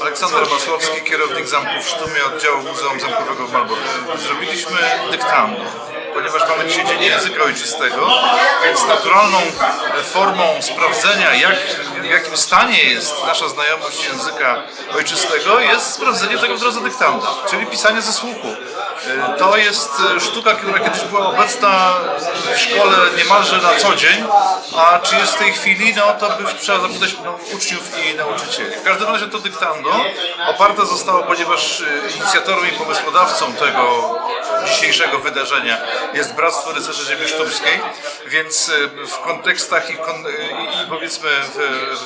Aleksander Masłowski, kierownik zamku w Sztumie, oddziału Muzeum Zamkowego w Malborku. Zrobiliśmy dyktando, ponieważ mamy dzisiaj Dzień Języka Ojczystego, więc naturalną formą sprawdzenia, jak, w jakim stanie jest nasza znajomość języka ojczystego, jest sprawdzenie tego w drodze dyktanda, czyli pisanie ze słuchu. E, To jest e, sztuka, która kiedyś była obecna w szkole niemalże na co dzień, a czy jest w tej chwili, no to by trzeba zapytać no, uczniów i nauczycieli. W każdym razie to dyktando oparte zostało, ponieważ e, inicjatorem i pomysłodawcą tego dzisiejszego wydarzenia jest Bractwo Rycerzy Ziemi Sztumskiej, więc w kontekstach i, kon, i powiedzmy w,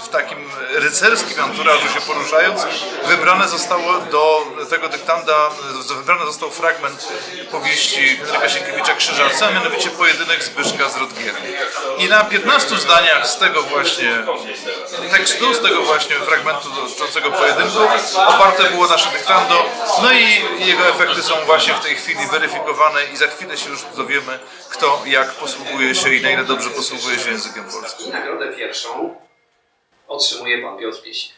w takim rycerskim anturażu się poruszając, wybrane zostało do tego dyktanda, wybrany został fragment powieści Henryka Sienkiewicza Krzyżarca, a mianowicie pojedynek Zbyszka z Rodgierem. I na 15 zdaniach z tego właśnie tekstu, z tego właśnie fragmentu dotyczącego pojedynku oparte było nasze dyktando, no i jego efekty są właśnie w tej chwili weryfikowane i za chwilę się już dowiemy, kto jak posługuje się i na ile dobrze posługuje się językiem polskim. Nagrodę pierwszą otrzymuje pan Piotr Pieś.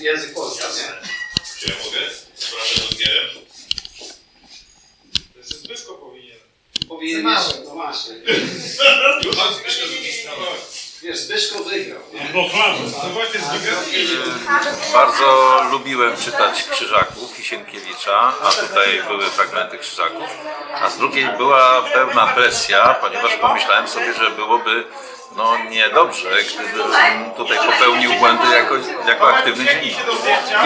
Język polski, nie? Czy ja mogę? Sprawę z Odgierem. To jeszcze Zbyszko powinien. Powinien mały. no właśnie. Już mam Zbyszko. Wiesz, Zbyszko wygrał. Nie? Bo. No właśnie z wygranym. Bardzo lubiłem czytać Krzyżaków i Sienkiewicza, a tutaj były fragmenty Krzyżaków. A z drugiej była pewna presja, ponieważ pomyślałem sobie, że byłoby no niedobrze, gdybym tutaj popełnił błędy jako, jako aktywny dziennikarz.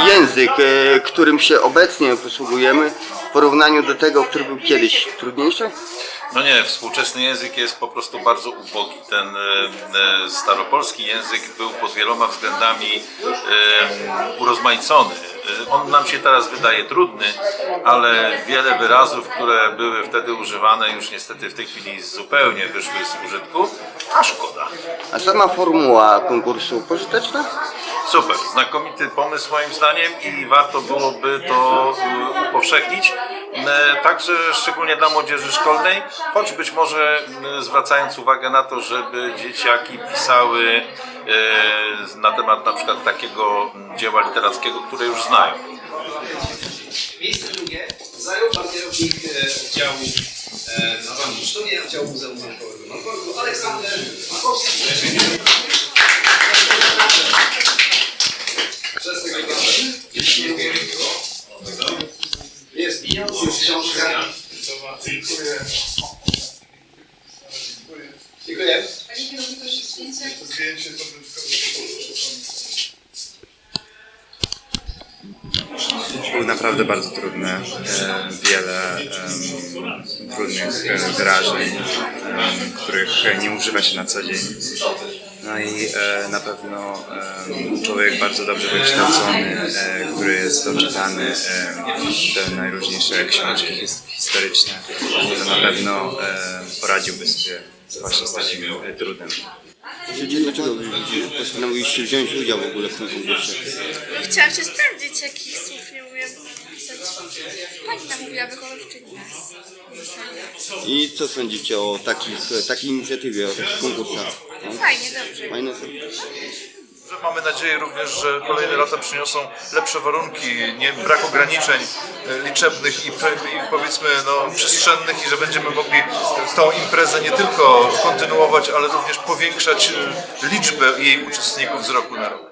język, e, którym się obecnie posługujemy, w porównaniu do tego, który był kiedyś trudniejszy? No nie, współczesny język jest po prostu bardzo ubogi. Ten e, e, staropolski język był pod wieloma względami e, urozmaicony. E, On nam się teraz wydaje trudny, ale wiele wyrazów, które były wtedy używane, już niestety w tej chwili zupełnie wyszły z użytku, a szkoda. A sama formuła konkursu pożyteczna? Super, znakomity pomysł moim zdaniem i warto byłoby to e, upowszechnić, także szczególnie dla młodzieży szkolnej, choć być może m, zwracając uwagę na to, żeby dzieciaki pisały e, na temat na przykład takiego dzieła literackiego, które już znają. Miejsce drugie zajął pan kierownik e, oddziału e, na Wami Sztumie, oddziału Muzeum Zamkowego Malborku, Aleksander Makowski. Przez tego Jest Jest, jest książka. Dziękuję. Dziękuję. Jeszcze zdjęcie. To zdjęcie to Były naprawdę bardzo trudne. E, wiele em, trudnych e, wyrażeń, em, których nie używa się na co dzień. No i e, na pewno em, człowiek bardzo dobrze wykształcony, e, który jest doczytany, e, te najróżniejsze książki his, historyczne, to na pewno e, poradziłby sobie właśnie z takim e, trudem. Dlaczego postanowiliście wziąć udział w ogóle w tym konkursie? No, chciałam się sprawdzić, jakich słów nie umiem Pani nam mówiła wychowawczyni nas. I co sądzicie o takich, takiej inicjatywie, o takich konkursach? No, Fajnie, dobrze. Fajne są. Mamy nadzieję również, że kolejne lata przyniosą lepsze warunki, nie, brak ograniczeń e, liczebnych i, pre- i powiedzmy no, przestrzennych i że będziemy mogli tą imprezę nie tylko kontynuować, ale również powiększać e, liczbę jej uczestników z roku na rok.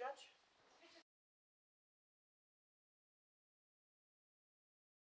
judge?